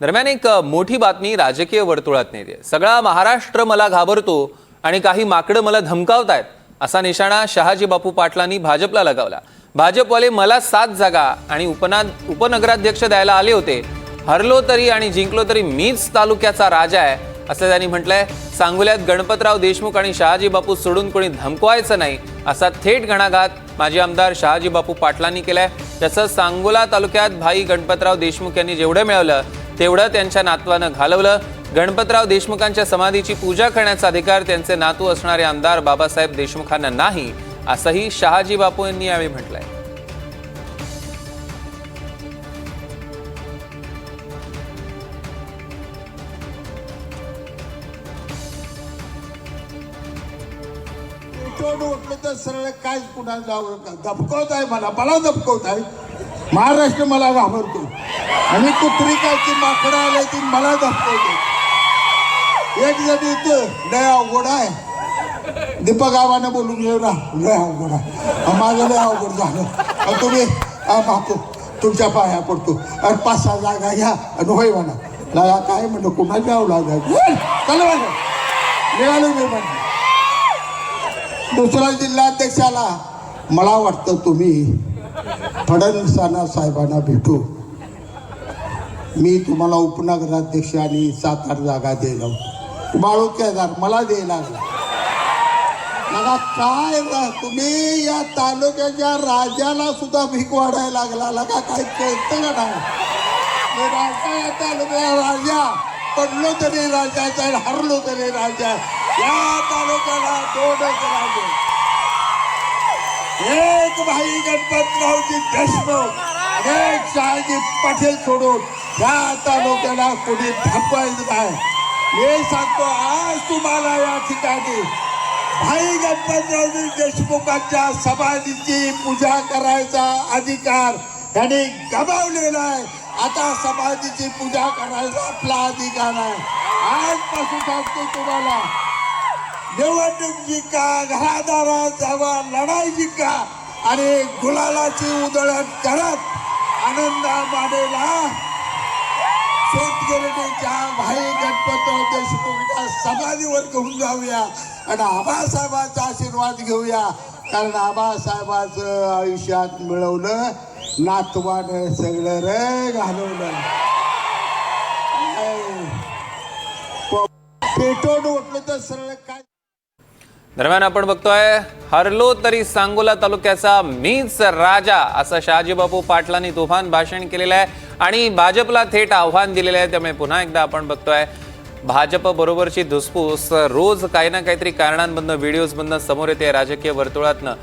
दरम्यान एक मोठी बातमी राजकीय वर्तुळात नेते सगळा महाराष्ट्र मला घाबरतो आणि काही माकडं मला धमकावतायत असा निशाणा शहाजी बापू पाटलांनी भाजपला लगावला. भाजपवाले मला सात जागा आणि उपना उपनगराध्यक्ष द्यायला आले होते. हरलो तरी आणि जिंकलो तरी मीच तालुक्याचा राजा आहे असं त्यांनी म्हटलंय. सांगोल्यात गणपतराव देशमुख आणि शहाजी बापू सोडून कोणी धमकवायचं नाही असा थेट घणाघात माजी आमदार शहाजी बापू पाटलांनी केलाय. तसंच सांगोला तालुक्यात भाई गणपतराव देशमुख यांनी जेवढं मिळवलं तेवढं त्यांच्या नातवानं घालवलं. गणपतराव देशमुखांच्या समाधीची पूजा करण्याचा अधिकार त्यांचे नातू असणारे आमदार बाबासाहेब देशमुखांना नाही असंही शहाजी बापू यांनी यावेळी म्हटलंय. सरळ काय कुणाला धपकवत आहे मला मला धपकवत आहे महाराष्ट्र मला घाबरतो आणि कुत्री कायची माकडं आले ती मला दाखवते एक जण इथं लय अवघड आहे. दीपक गावाने बोलून घेऊ ना. लय अवघड आहे. माझं लय अवघड झालं. तुम्ही अं, तुमच्या पाया पडतो. आणि पाच सहा जागा घ्या आणि होय म्हणा. लागा काय म्हणलं? कुणाच्या यावं लागायचं? चला म्हणलं निघालो मी म्हणलं दुसरा जिल्हाध्यक्षाला मला वाटतं तुम्ही फडणवीसांना साहेबांना भेटू. मी तुम्हाला उपनगराध्यक्ष आणि सात आठ जागा द्यायला होतो मला द्यायला लागला मला काय तुम्ही या तालुक्याच्या राजाला सुद्धा भीक वाढायला लागला. लगा काय कळतं का नाही? राजा या तालुक्याचा राजा. पडलो तरी राजाचा हरलो तरी राजा. या तालुक्याला दोनच राजे. एक भाई गणपतरावजी देशमुख आणि एक शहाजी पाटील सोडून या तालुक्याला कोणी थांबवायचं नाही. मी सांगतो आज तुम्हाला या ठिकाणी भाई गणपतरावजी देशमुखांच्या समाधीची पूजा करायचा अधिकार त्यांनी गमावलेला आहे. आता समाधीची पूजा करायचा आपला अधिकार आहे. आजपासून सांगतो तुम्हाला निवडणूक जिंका घरादारा जावा लढाई जिंका आणि गुलालाची उधळण करत आनंदा मानेला शेतगिरणीच्या भाई गणपतराव देशमुखच्या समाधीवर घेऊन जाऊया आणि आबासाहेबांचा आशीर्वाद घेऊया. कारण आबासाहेबाचं आयुष्यात मिळवलं नातवानं सगळं रे घालवलं. पेटवून उठलं तर सरळ काय दरम्यान आपण बघतोय हरलो तरी सांगोला तालुक्याचा मीच राजा असं शहाजीबापू पाटलांनी तुफान भाषण केलेलं आहे आणि भाजपला थेट आव्हान दिलेलं आहे. त्यामुळे पुन्हा एकदा आपण बघतोय भाजप बरोबरची धुसफूस रोज काही ना काहीतरी कारणांमधनं व्हिडिओजमधनं समोर येते राजकीय वर्तुळातनं.